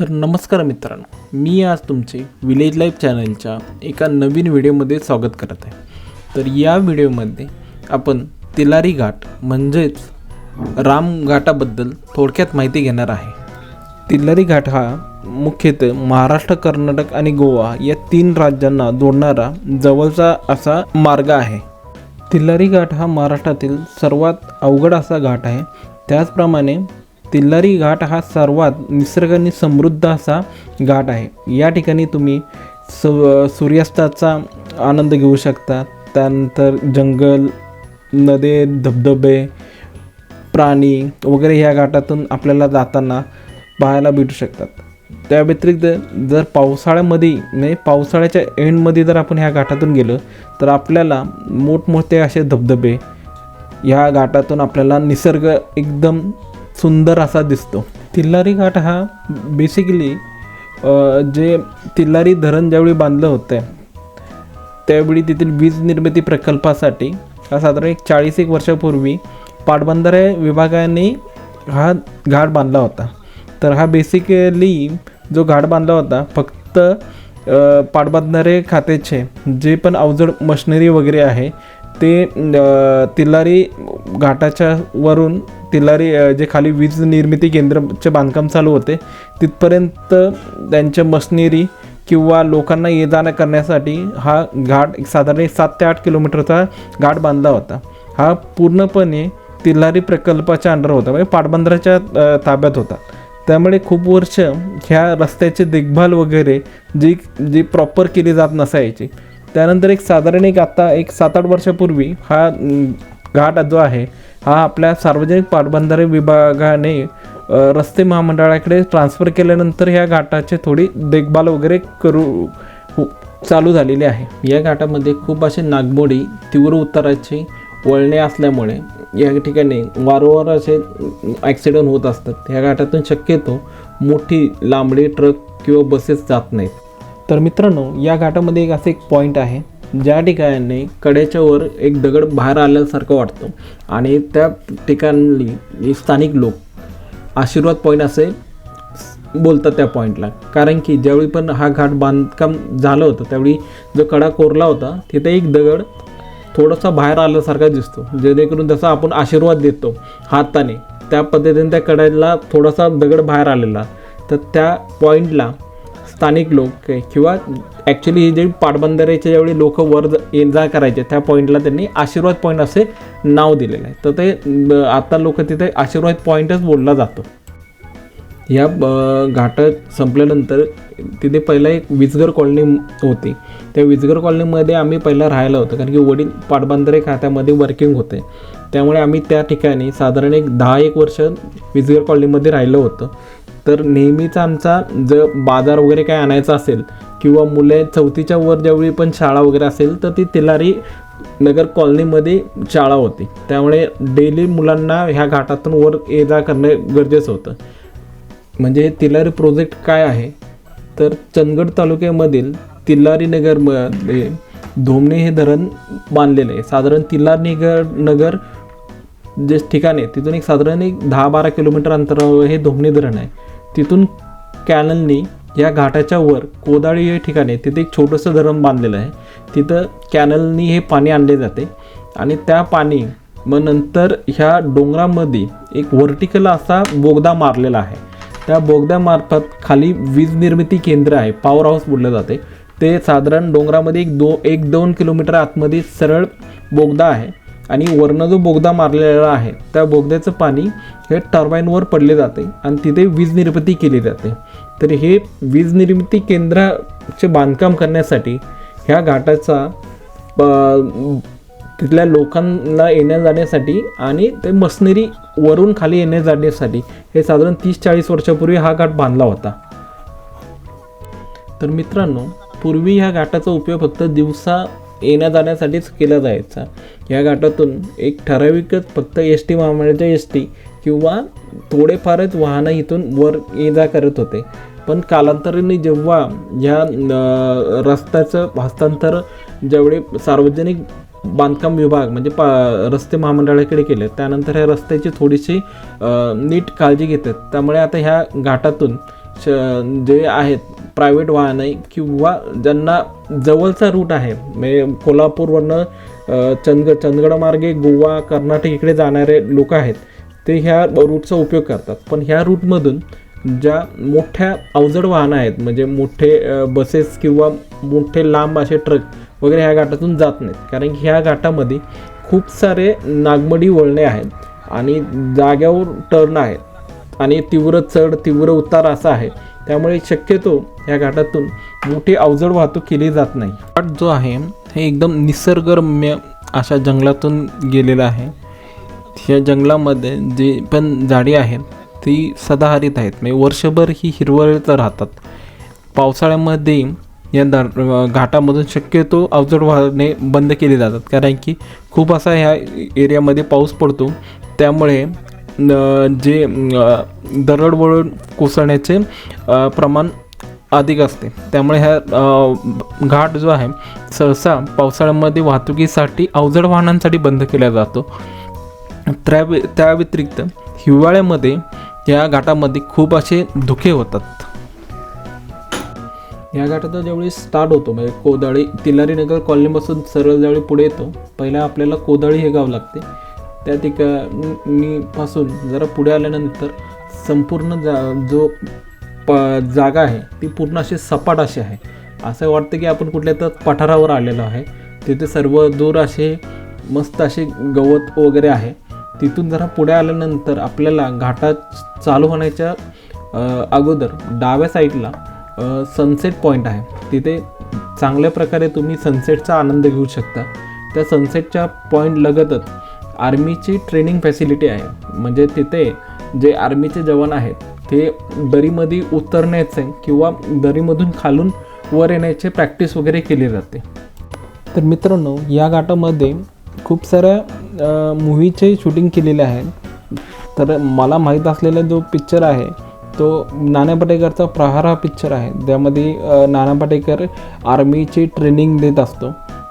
तर नमस्कार मित्रांनो मी आज तुमचे विलेज लाईफ चॅनलच्या एका नवीन व्हिडिओमध्ये स्वागत करत आहे. तर या व्हिडिओमध्ये आपण तिलारी घाट म्हणजेच राम घाटाबद्दल थोडक्यात माहिती घेणार आहे. तिलारी घाट हा मुख्यतः महाराष्ट्र कर्नाटक आणि गोवा या तीन राज्यांना जोडणारा जवळचा असा मार्ग आहे. तिल्लारी घाट हा महाराष्ट्रातील सर्वात अवघड असा घाट आहे. त्याचप्रमाणे तिल्लारी घाट हा सर्वात निसर्गाने समृद्ध असा घाट आहे. या ठिकाणी तुम्ही स सूर्यास्ताचा आनंद घेऊ शकता. त्यानंतर जंगल नदे धबधबे प्राणी वगैरे ह्या घाटातून आपल्याला जाताना पाहायला भेटू शकतात. त्या व्यतिरिक्त जर पावसाळ्यामध्ये नाही पावसाळ्याच्या एंडमध्ये जर आपण ह्या घाटातून गेलो तर आपल्याला मोठमोठे असे धबधबे ह्या घाटातून आपल्याला निसर्ग एकदम सुंदर असा दिसतो. तिल्लारी घाट हा बेसिकली जे तिल्लारी धरण ज्यावेळी बांधलं होतं त्यावेळी तेथील वीज निर्मिती प्रकल्पासाठी हा साधारण एक चाळीस एक वर्षापूर्वी पाटबंधारे विभागाने हा घाट बांधला होता. तर हा बेसिकली जो घाट बांधला होता फक्त पाटबंधारे खात्याचे जे पण अवजड मशिनरी वगैरे आहे ते तिल्लारी घाटाच्या वरून तिलारी जे खाली वीज निर्मिती केंद्रचे बांधकाम चालू होते तिथपर्यंत त्यांच्या मशनरी किंवा लोकांना ये जाणं करण्यासाठी हा घाट एक साधारण एक सात ते आठ किलोमीटरचा घाट बांधला होता. हा पूर्णपणे तिल्लारी प्रकल्पाच्या अंडर होता म्हणजे पाटबंदराच्या ताब्यात होता. त्यामुळे खूप वर्ष ह्या रस्त्याची देखभाल वगैरे जी जी प्रॉपर केली जात नसायची. त्यानंतर एक साधारण एक आता एक सात आठ वर्षापूर्वी हा घाट जो आहे हा आपल्या सार्वजनिक पाटबंधारे विभागाने रस्ते महामंडळाकडे ट्रान्स्फर केल्यानंतर ह्या घाटाची थोडी देखभाल वगैरे करू हो, चालू झालेली आहे. या घाटामध्ये खूप असे नागमोडी तीव्र उताराची वळणे असल्यामुळे या ठिकाणी वारंवार असे ॲक्सिडेंट होत असतात. ह्या घाटातून शक्यतो मोठी लांबडी ट्रक किंवा बसेस जात नाहीत. तर मित्रांनो या घाटामध्ये एक असं एक पॉईंट आहे. ज्या ठिकाणी कड्याच्या वर एक दगड बाहेर आल्यासारखं वाटतं. आणि त्या ठिकाणी स्थानिक लोक आशीर्वाद पॉईंट असे बोलतात त्या पॉईंटला कारण की ज्यावेळी पण हा घाट बांधकाम झालं होतं त्यावेळी जो कडा कोरला होता तिथे एक दगड थोडासा बाहेर आल्यासारखा दिसतो. जेणेकरून त्याचा आपण आशीर्वाद देतो हाताने. त्या पद्धतीने त्या कड्याला थोडासा दगड बाहेर आलेला. तर त्या पॉईंटला स्थानिक लोक किंवा ॲक्च्युली जे पाटबंधाऱ्याचे ज्यावेळी लोक वर ये जा करायचे त्या पॉईंटला त्यांनी आशीर्वाद पॉईंट असे नाव दिलेलं आहे. तर ते आता लोक तिथे आशीर्वाद पॉईंटच बोलला जातो. या ब- संपल्यानंतर तिथे पहिला एक विजगर कॉलनी होती. त्या विजगर कॉलनीमध्ये आम्ही पहिला राहायला होतो कारण की वडील पाटबंधारे खात्यामध्ये वर्किंग होते. त्यामुळे आम्ही त्या ठिकाणी साधारण एक दहा एक वर्ष विजगर कॉलनीमध्ये राहिलं होतं. तर नेहमीचा आमचा जर बाजार वगैरे काय आणायचा असेल किंवा मुले चौथीच्या वर ज्यावेळी पण शाळा वगैरे असेल तर ती तिलारी नगर कॉलनीमध्ये शाळा होती. त्यामुळे डेली मुलांना ह्या घाटातून वर ये जा करणं गरजेचं होतं. म्हणजे हे तिलारी प्रोजेक्ट काय आहे? तर चंदगड तालुक्यामधील तिल्लारी नगरमध्ये धोमणे हे धरण बांधलेलं आहे. साधारण तिल्लारी नगर नगर जे ठिकाण आहे तिथून एक साधारण एक दहा बारा किलोमीटर अंतरावर हे धोमणे धरण आहे. तिथून कॅनलनी या घाटाच्या वर कोदाळी हे ठिकाणी तिथे एक छोटंसं धरण बांधलेलं आहे. तिथं कॅनलनी हे पाणी आणले जाते आणि त्या पाणी मग नंतर ह्या डोंगरामध्ये एक व्हर्टिकल असा बोगदा मारलेला आहे. त्या बोगद्यामार्फत खाली वीज निर्मिती केंद्र आहे पॉवर हाऊस बोललं जाते. ते साधारण डोंगरामध्ये एक दो एक दोन किलोमीटर आतमध्ये सरळ बोगदा आहे. आणि वरनं जो बोगदा मारलेला आहे त्या बोगद्याचं पाणी हे टर्बाईनवर पडले जाते आणि तिथे वीज निर्मिती केली जाते. तर हे वीज निर्मिती केंद्राचे बांधकाम करण्यासाठी ह्या घाटाचा तिथल्या लोकांना येण्या जाण्यासाठी आणि ते मशनरी वरून खाली येण्या जाण्यासाठी हे साधारण तीस चाळीस वर्षापूर्वी हा घाट बांधला होता. तर मित्रांनो पूर्वी ह्या घाटाचा उपयोग फक्त दिवसा येण्या जाण्यासाठीच केला जायचा. या घाटातून एक ठराविकच फक्त एस टी महामंडळाच्या एस टी किंवा थोडेफारच वाहनं इथून वर ये जा करत होते. पण कालांतराने जेव्हा ह्या रस्त्याचं हस्तांतर जेवढे सार्वजनिक बांधकाम विभाग म्हणजे पा रस्ते महामंडळाकडे केले त्यानंतर ह्या रस्त्याची थोडीशी नीट काळजी घेतात. त्यामुळे आता ह्या घाटातून श जे आहेत प्रायव्हेट वाहने किंवा ज्यांना जवळचा रूट आहे म्हणजे कोल्हापूरवरनं चंदग चंदगड मार्गे गोवा कर्नाटक इकडे जाणारे लोक आहेत ते ह्या रूटचा उपयोग करतात. पण ह्या रूटमधून ज्या मोठ्या अवजड वाहनं आहेत म्हणजे मोठे बसेस किंवा मोठे लांब असे ट्रक वगैरे ह्या घाटातून जात नाहीत. कारण की ह्या घाटामध्ये खूप सारे नागमडी वळणे आहेत आणि जाग्यावर टर्न आहेत. आणि तीव्र चढ तीव्र उतार असा आहे त्यामुळे शक्यतो या घाटातून मोठी अवजड वाहतूक केली जात नाही. घाट जो आहे हे एकदम निसर्गरम्य अशा जंगलातून गेलेला आहे. या जंगलामध्ये जे पण झाडी आहेत ती सदाहरित आहेत. म्हणजे वर्षभर ही हिरवळीत राहतात. पावसाळ्यामध्ये या दर घाटामधून शक्यतो अवजड वाहने बंद केली जातात. कारण की खूप असा ह्या एरियामध्ये पाऊस पडतो. त्यामुळे जे दरडवळून कोसळण्याचे प्रमाण अधिक असते. त्यामुळे ह्या घाट जो आहे सहसा पावसाळ्यामध्ये वाहतुकीसाठी अवजड वाहनांसाठी बंद केला जातो. त्या त्या व्यतिरिक्त हिवाळ्यामध्ये या घाटामध्ये खूप असे धुके होतात. या घाटाचा ज्यावेळी स्टार्ट होतो म्हणजे कोदाळी तिलारी नगर कॉलनीपासून सरळ ज्यावेळी पुढे येतो पहिला आपल्याला कोदाळी हे गाव लागते. त्या ठिकाणीपासून जरा पुढे आल्यानंतर संपूर्ण जा जो प जागा आहे ती पूर्ण अशी सपाट अशी आहे. असं वाटतं की आपण कुठल्या तर पठारावर आलेलो आहे. तिथे सर्व दूर असे मस्त असे गवत वगैरे आहे. तिथून जरा पुढे आल्यानंतर आपल्याला घाटात चालू होण्याच्या अगोदर डाव्या साईडला सनसेट पॉईंट आहे. तिथे चांगल्या प्रकारे तुम्ही सनसेटचा आनंद घेऊ शकता. त्या सनसेटच्या पॉईंट लगतच आर्मीची ट्रेनिंग फॅसिलिटी आहे. म्हणजे तिथे जे आर्मीचे जवान आहेत ते दरीमध्ये उतरण्याचे किंवा दरीमधून खालून वर येण्याचे प्रॅक्टिस वगैरे केली जाते. तर मित्रांनो या घाटामध्ये खूप साऱ्या मूवीचे शूटिंग केलेले आहेत तर मला माहीत असलेला जो पिक्चर आहे तो नाना पाटेकरचा प्रहार हा पिक्चर आहे. ज्यामध्ये नाना पाटेकर आर्मीची ट्रेनिंग देत असतो.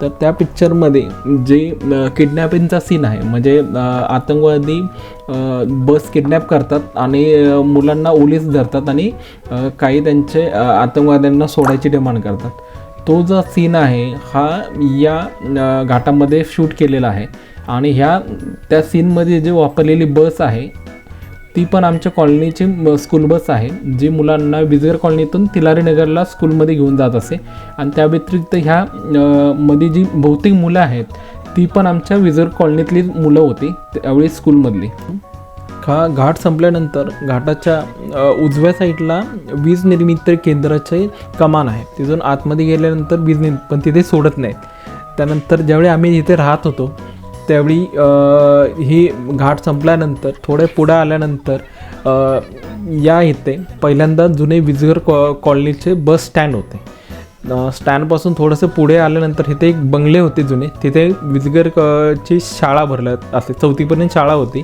तर त्या पिक्चरमध्ये जे किडनॅपिंगचा सीन आहे म्हणजे आतंकवादी बस किडनॅप करतात आणि मुलांना ओलीस धरतात आणि काही त्यांचे आतंकवाद्यांना सोडायची डिमांड करतात. तो जो सीन आहे हा या घाटामध्ये शूट केलेला आहे. आणि ह्या त्या सीनमध्ये जे वापरलेली बस आहे ती पण आमच्या कॉलनीची स्कूल बस आहे जी मुलांना विजगर कॉलनीतून तिलारी नगरला स्कूलमध्ये घेऊन जात असे. आणि त्या व्यतिरिक्त ह्या मध्ये जी बहुतेक मुलं आहेत ती पण आमच्या विजगर कॉलनीतली मुलं होती त्यावेळी स्कूलमधली हा घाट संपल्यानंतर घाटाच्या उजव्या साईडला वीज निर्मिती केंद्राचे कमान आहे. तिथून आतमध्ये गेल्यानंतर वीज निर् पण तिथे सोडत नाहीत. त्यानंतर ज्यावेळी आम्ही इथे राहत होतो त्यावेळी ही घाट संपल्यानंतर थोडे पुढे आल्यानंतर या इथे पहिल्यांदा जुने विजगर कॉ कॉलनीचे बस स्टँड होते. स्टँडपासून थोडंसं पुढे आल्यानंतर इथे एक बंगले होते जुने. तिथे विजगर क- ची शाळा भरल्यात असे चौथीपर्यंत शाळा होती.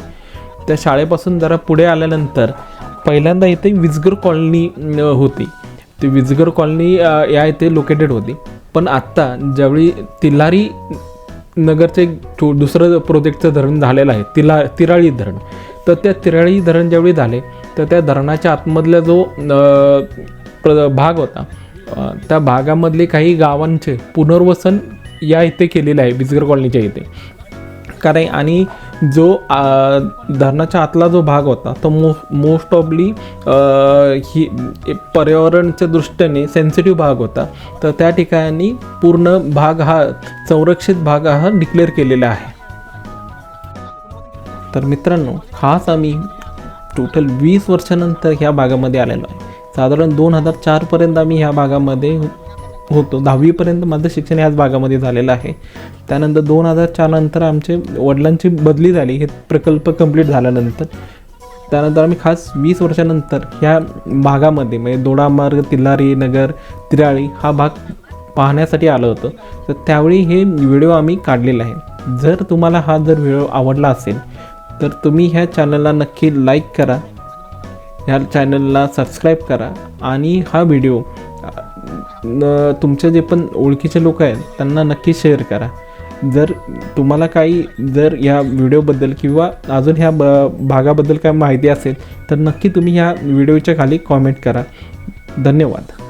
त्या शाळेपासून जरा पुढे आल्यानंतर पहिल्यांदा इथे विजगर कॉलनी होती. ती विजगर कॉलनी या इथे लोकेटेड होती. पण आत्ता ज्यावेळी तिल्हारी नगरचं एक दुसरं प्रोजेक्टचं धरण झालेलं आहे तिला तिराळी धरण. तर त्या तिराळी धरण ज्यावेळी झाले तर त्या धरणाच्या आतमधला जो प्र भाग होता त्या भागामधले काही गावांचे पुनर्वसन या इथे केलेलं आहे बिजगर कॉलनीच्या इथे. कारण आणि जो धरणाच्या आतला जो भाग होता तो मो मोस्ट ऑफली ही पर्यावरणच्या दृष्टीने सेन्सिटिव्ह भाग होता. तर त्या ठिकाणी पूर्ण भाग हा संरक्षित भाग हा डिक्लेअर केलेला आहे. तर मित्रांनो खास आम्ही टोटल वीस वर्षानंतर ह्या भागामध्ये आलेलो आहे. साधारण दोन हजार चारपर्यंत आम्ही ह्या भागामध्ये होतो. दहावीपर्यंत माझं शिक्षण ह्याच भागामध्ये झालेलं आहे. त्यानंतर दोन हजार चारनंतर आमचे वडिलांची बदली झाली. हे प्रकल्प कंप्लीट झाल्यानंतर. त्यानंतर आम्ही खास वीस वर्षानंतर ह्या भागामध्ये म्हणजे दोडामार्ग तिल्लारी नगर तिराळी हा भाग पाहण्यासाठी आलं होतं. तर त्यावेळी हे व्हिडिओ आम्ही काढलेला आहे. जर तुम्हाला हा जर व्हिडिओ आवडला असेल तर तुम्ही ह्या चॅनलला नक्की लाईक करा. ह्या चॅनलला सबस्क्राईब करा. आणि हा व्हिडिओ तुमचे जे पण ओळखीचे लोक आहेत त्यांना नक्की शेअर करा. जर तुम्हाला काही जर ह्या व्हिडिओबद्दल किंवा अजून ह्या ब भागाबद्दल काय माहिती असेल तर नक्की तुम्ही ह्या व्हिडिओच्या खाली कॉमेंट करा. धन्यवाद.